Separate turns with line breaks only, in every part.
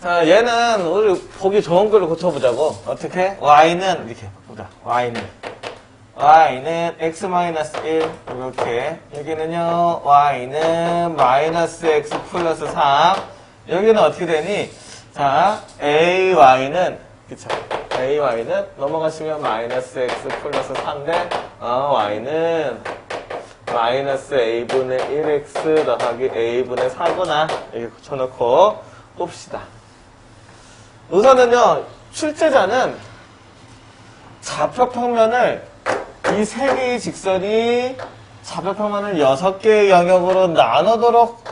자, 얘는 우리 보기 좋은 걸로 고쳐보자고. 어떻게? y는 이렇게 보자. y는 y는 x-1 이렇게 여기는요 y는 마이너스 x 플러스 3 여기는 어떻게 되니? 자 ay는 그쵸 ay는 넘어가시면 마이너스 x 플러스 3인데 어, y는 마이너스 a분의 1x 더하기 a분의 4구나 이렇게 고쳐놓고 봅시다 우선은요 출제자는 좌표 평면을 이 세 개의 직선이 좌표 평면을 여섯 개의 영역으로 나누도록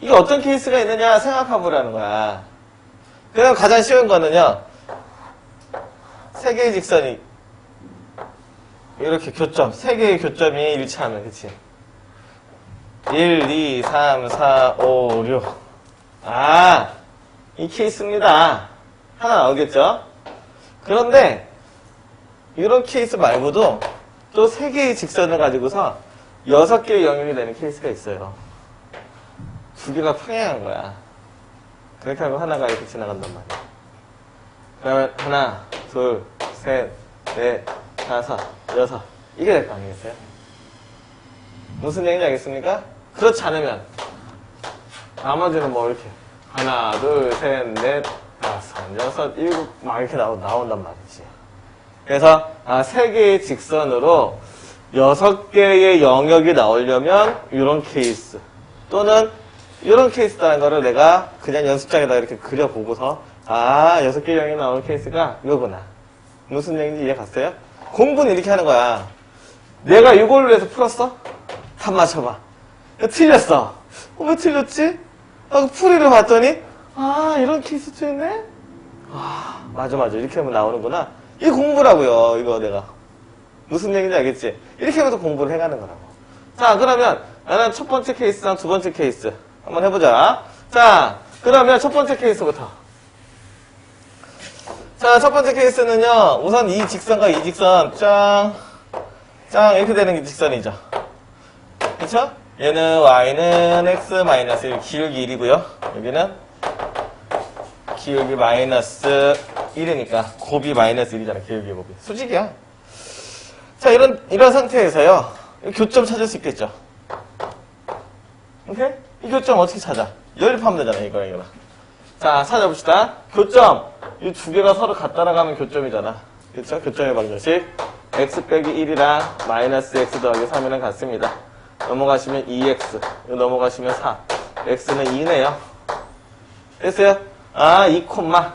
이게 어떤 케이스가 있느냐 생각해 보라는 거야. 그럼 가장 쉬운 거는요. 세 개의 직선이 이렇게 교점, 세 개의 교점이 일치하면 그치? 1, 2, 3, 4, 5, 6. 아, 이 케이스입니다. 하나 나오겠죠? 그런데 이런 케이스 말고도 또 세 개의 직선을 가지고서 여섯 개의 영역이 되는 케이스가 있어요. 두 개가 평행한 거야. 그렇게 하면 하나가 이렇게 지나간단 말이야. 그러면 하나, 둘, 셋, 넷, 다섯, 여섯. 이게 될 거 아니겠어요? 무슨 얘기인지 알겠습니까? 그렇지 않으면 나머지는 뭐 이렇게 하나, 둘, 셋, 넷, 다섯, 여섯, 일곱 막 이렇게 나오, 나온단 말이지. 그래서 아, 세 개의 직선으로 여섯 개의 영역이 나오려면 이런 케이스 또는 이런 케이스라는 거를 내가 그냥 연습장에다 이렇게 그려보고서 아 여섯 개의 영역이 나오는 케이스가 이거구나 무슨 얘기인지 이해 갔어요? 공부는 이렇게 하는 거야 내가 이걸로 해서 풀었어? 답 맞춰봐 틀렸어 어, 왜 틀렸지? 하고 풀이를 봤더니 아 이런 케이스도 있네 아, 맞아, 맞아. 이렇게 하면 나오는구나. 이게 공부라고요, 이거 내가. 무슨 얘기인지 알겠지? 이렇게 하면서 공부를 해가는 거라고. 자, 그러면 나는 첫 번째 케이스랑 두 번째 케이스 한번 해보자. 자, 그러면 첫 번째 케이스부터. 자, 첫 번째 케이스는요, 우선 이 직선과 이 직선, 짱, 짱, 이렇게 되는 게 직선이죠. 그쵸? 얘는 y는 x 마이너스 1, 기울기 1이고요. 여기는 기울기 마이너스 1이니까 곱이 마이너스 1이잖아 기울기 곱이. 수직이야. 자 이런 이런 상태에서요 이 교점 찾을 수 있겠죠? 오케이? 이 교점 어떻게 찾아? 연립하면 되잖아 이거랑 이거랑. 자 찾아봅시다. 교점. 이 두 개가 서로 갖다 나가면 교점이잖아. 그쵸? 교점의 방정식. x 빼기 1이랑 마이너스 x 더하기 3이랑 같습니다 넘어가시면 2x 이거 넘어가시면 4 x는 2네요 됐어요? 아, 2 콤마.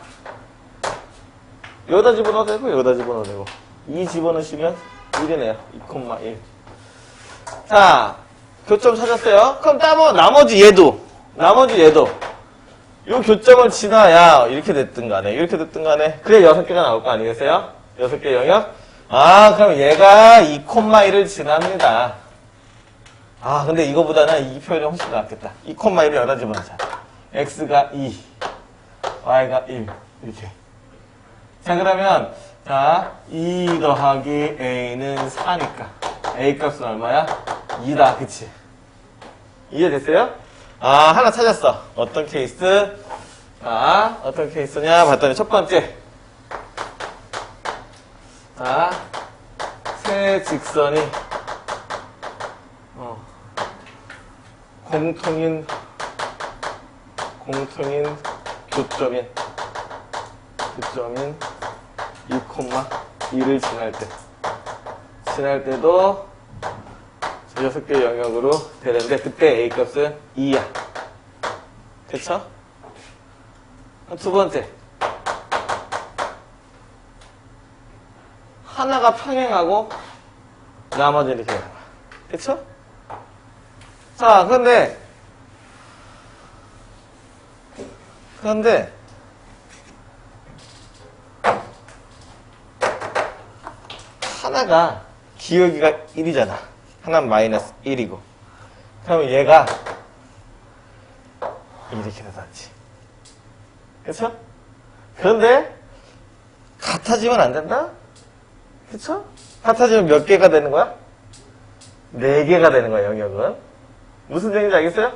여기다 집어넣어도 되고, 여기다 집어넣어도 되고. 2 집어넣으시면 1이네요. 2 콤마 1. 자, 교점 찾았어요? 그럼 따뭐 나머지 얘도, 나머지 얘도. 요 교점을 지나야 이렇게 됐든 간에, 이렇게 됐든 간에. 그래, 6개가 나올 거 아니겠어요? 6개 영역? 아, 그럼 얘가 2 콤마 1을 지납니다. 아, 근데 이거보다는 이 표현이 훨씬 낫겠다. 2 콤마 1을 여기다 집어넣자. x가 2. y가 1 이렇게 자 그러면 자 2 더하기 a는 4니까 a 값은 얼마야? 2다 그치 이해됐어요? 아 하나 찾았어 어떤 케이스? 자 어떤 케이스냐 봤더니 첫 번째 자 세 직선이 공통인 공통인 교점인 교점인 2,2를 지날 때 지날 때도 저 여섯 개 영역으로 되는데 그때 A 값은 2야 그쵸? 두 번째 하나가 평행하고 나머지는 이렇게 그쵸? 자 그런데 그런데 하나가 기울기가 1이잖아. 하나는 마이너스 1이고. 그러면 얘가 이렇게 되다지. 그쵸? 그런데 같아지면 안 된다? 그쵸? 같아지면 몇 개가 되는 거야? 네 개가 되는 거야, 영역은. 무슨 얘기인지 알겠어요?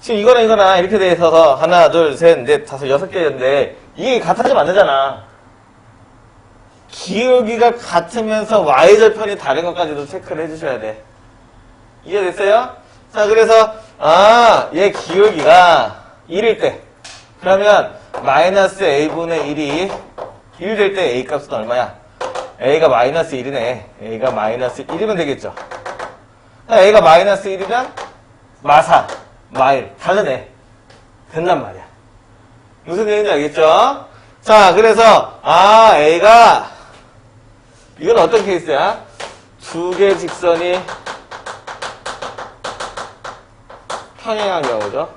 지금 이거나 이거나 이렇게 돼 있어서 하나, 둘, 셋, 넷, 다섯, 여섯 개였는데 이게 같아지면 안 되잖아. 기울기가 같으면서 y절편이 다른 것까지도 체크를 해주셔야 돼. 이해됐어요? 자, 그래서 아, 얘 기울기가 1일 때 그러면 마이너스 a분의 1이 1 될 때 a 값은 얼마야? a가 마이너스 1이네. a가 마이너스 1이면 되겠죠. 자, a가 마이너스 1이면 마사, 마일 다르네. 된단 말이야. 무슨 얘기인지 알겠죠? 자, 그래서 아 a가 이건 어떤 케이스야? 두 개 직선이 평행한 경우죠.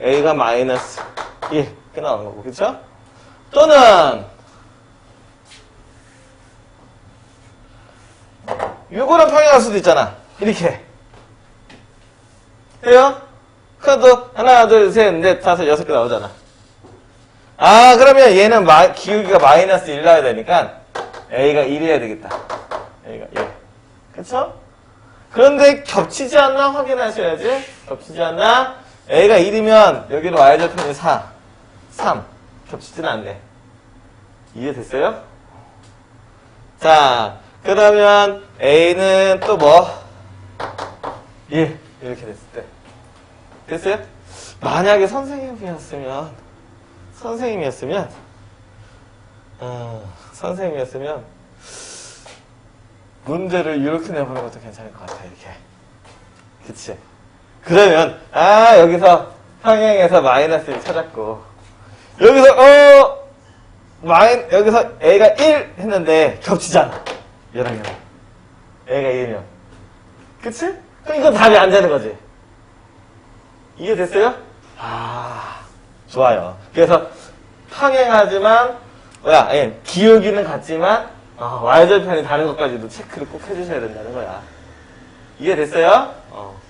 a가 마이너스 1 이렇게 나오는 거고, 그쵸? 또는 요거랑 평행할 수도 있잖아. 이렇게. 해요? 그래도 하나, 둘, 셋, 넷, 다섯, 여섯 개 나오잖아. 아, 그러면 얘는 마- 기울기가 마이너스 1 나야 되니까 a가 1이어야 되겠다. a가 1. 그쵸? 그런데 겹치지 않나 확인하셔야지. 겹치지 않나? a가 1이면 여기는 y절편이 4, 3. 겹치지는 않네. 이해됐어요? 자, 그러면 a는 또 뭐? 1. 이렇게 됐을 때. 됐어요? 만약에 선생님이었으면, 선생님이었으면, 어, 선생님이었으면, 문제를 이렇게 내보는 것도 괜찮을 것 같아, 이렇게. 그치? 그러면, 아, 여기서 평행에서 마이너스를 찾았고, 여기서, 어, 마인, 여기서 A가 1 했는데 겹치잖아. 얘랑 얘랑. A가 1이면. 그치? 그럼 이건 답이 안 되는 거지. 이해됐어요? 아, 좋아요. 그래서 평행하지만, 뭐야, 예, 기울기는 같지만, 어, y절편이 다른 것까지도 체크를 꼭 해주셔야 된다는 거야. 이해됐어요? 어.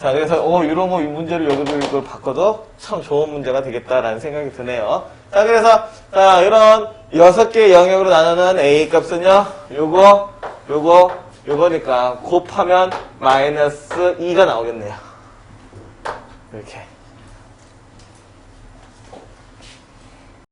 자, 그래서, 오, 이런 거, 이 문제를 여기로 이걸 바꿔도 참 좋은 문제가 되겠다라는 생각이 드네요. 자, 그래서, 자, 이런 여섯 개의 영역으로 나누는 A 값은요, 요거, 요거, 요거니까 곱하면 마이너스 2가 나오겠네요. 이렇게.